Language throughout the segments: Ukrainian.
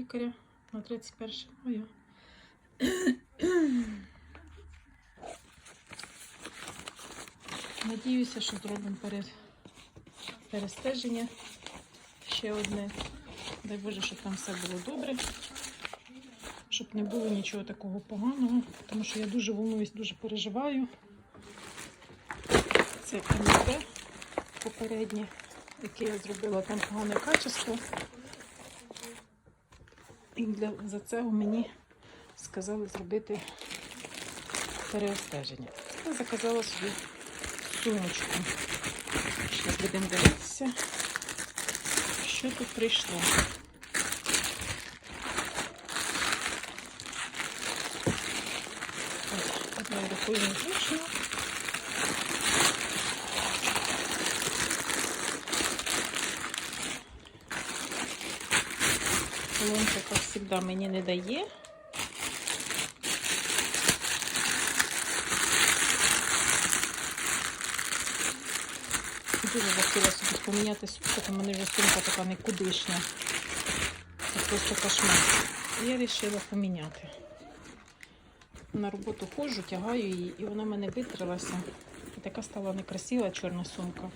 лікаря на 31 моя. Надіюся, що зробимо перестеження ще одне. Дай Боже, щоб там все було добре, щоб не було нічого такого поганого, тому що я дуже волнуюсь, дуже переживаю. Це МТ попереднє, яке я зробила там погане качество. І для, за це мені сказали зробити переостеження. Я заказала собі сумочку. Зараз будемо дивитися, що тут прийшло. Одною рукою незручно. Колонка, як мені не дає. Дуже хотіла собі поміняти сумку, то в мене вже сумка така никудишня. Це просто кошмар. Я вирішила поміняти. На роботу ходжу, тягаю її, і вона в мене витрилася. І така стала некрасива чорна сумка.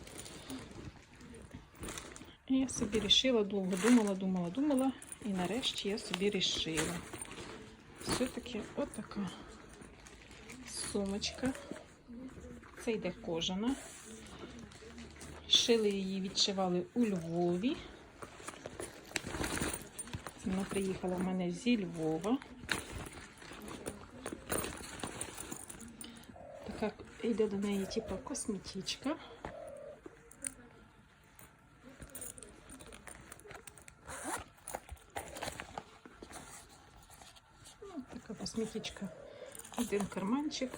І я собі вирішила, довго думала, думала, думала. І нарешті я собі вирішила. Все-таки отака сумочка. Це йде кожана. Шили її, відшивали у Львові. Вона приїхала в мене зі Львова. Така йде до неї, типу, косметичка. Ну, косметичка. Один карманчик.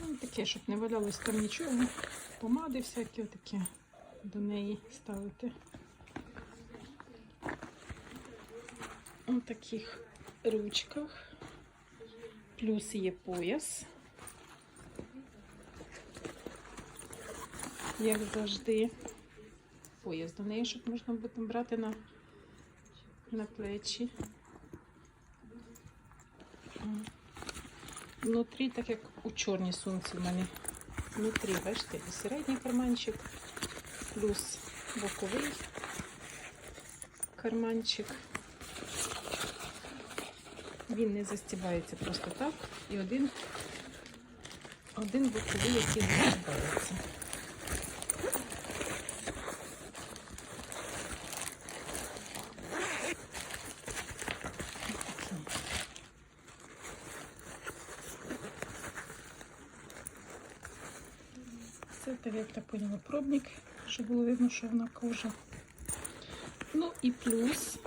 Ну, таке, щоб не валялось там нічого. Помади всякі такі до неї ставити. У таких ручках. Плюс є пояс. Як завжди, пояс до неї, щоб можна буде брати на, на плечі. Внутрі, так як у чорній сумці в мене. Внутрі, бачите, і середній карманчик, плюс боковий карманчик. Він не застібається просто так. І один, один боковий, який застібається. Так як я поняла, пробник, щоб було видно, що вона кожа. Ну і плюс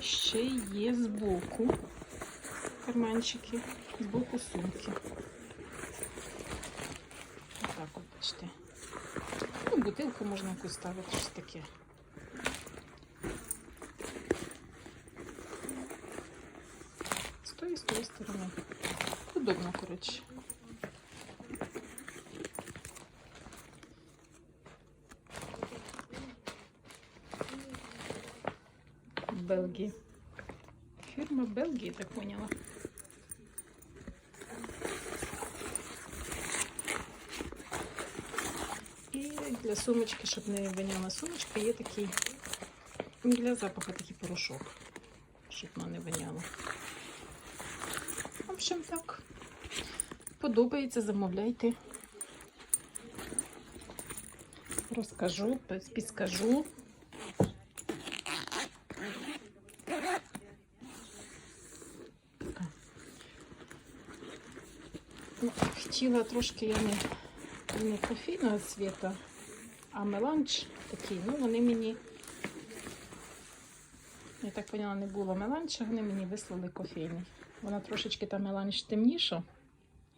ще є збоку карманчики, збоку сумки. Отак от бачите. Ну, бутилку можна якусь ставити, щось таке. З тої, з тої сторони. Удобно, коротше. Белгії. Фірма Белгії, так поняла. І для сумочки, щоб не воняла сумочка, є такий для запаху такий порошок, щоб вона не воняла. В общем, так. Подобається, замовляйте. Розкажу, підскажу. Ну, Хотіла трошки я не, не кофейного цвіта, а меланж такий. Ну, вони мені, я так поняла, не було меланжа, вони мені вислали кофейний. Вона трошечки там меланж темніша,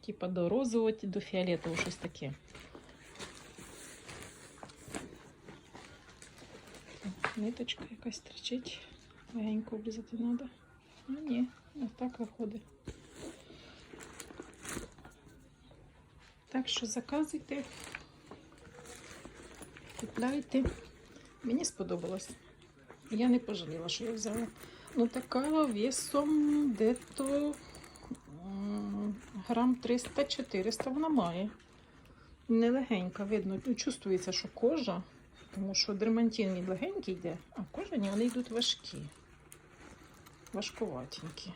типа до розового, до фіолетового, щось таке. Ниточка якась торчить. Легенько обрізати треба. А ні, ось так виходить. Так що заказуйте, купляйте. Мені сподобалось. Я не пожаліла, що я взяла. Ну, така весом дето грам 300-400 вона має. Нелегенька, видно, ну, чувствується, що кожа, тому що дермантин він легенький йде, а кожані вони йдуть важкі. Важкуватенькі.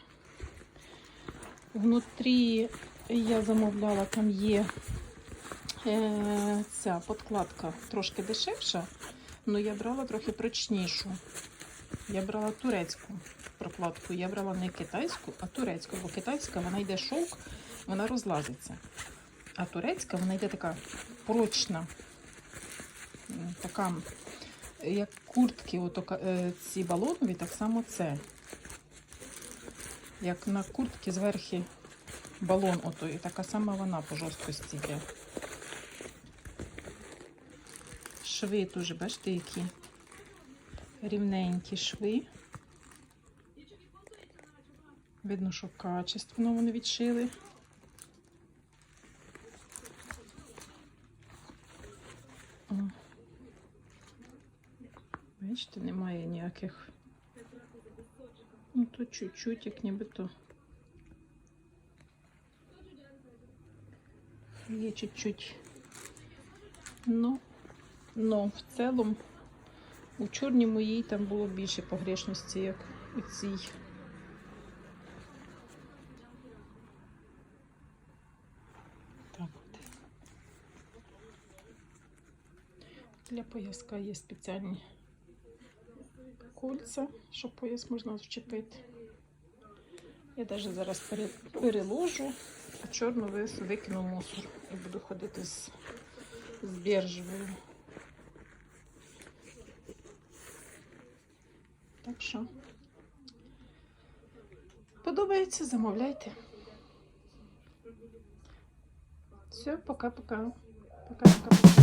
Внутрі я замовляла, там є е, ця подкладка трошки дешевша, але я брала трохи прочнішу. Я брала турецьку прокладку. Я брала не китайську, а турецьку, бо китайська вона йде шовк, вона розлазиться. А турецька вона йде така прочна, така, як куртки, ка- е, ці балонові, так само це. Як на куртці зверху балон отой, така сама вона по жорсткості йде. Шви теж, бачите, які рівненькі шви. Видно, що качественно вони відшили. О. Бачите, немає ніяких. Ну, то чуть-чуть, як нібито. Є чуть-чуть. Ну, ну, в цілому у чорній моїй там було більше погрешності, як у цій. Так от. Для пояска є спеціальні кольця, щоб пояс можна вчепити. Я навіть зараз переложу, а чорну викину мусор і буду ходити з, з біржевою. Так що подобається, замовляйте. Все, пока-пока. Пока-пока.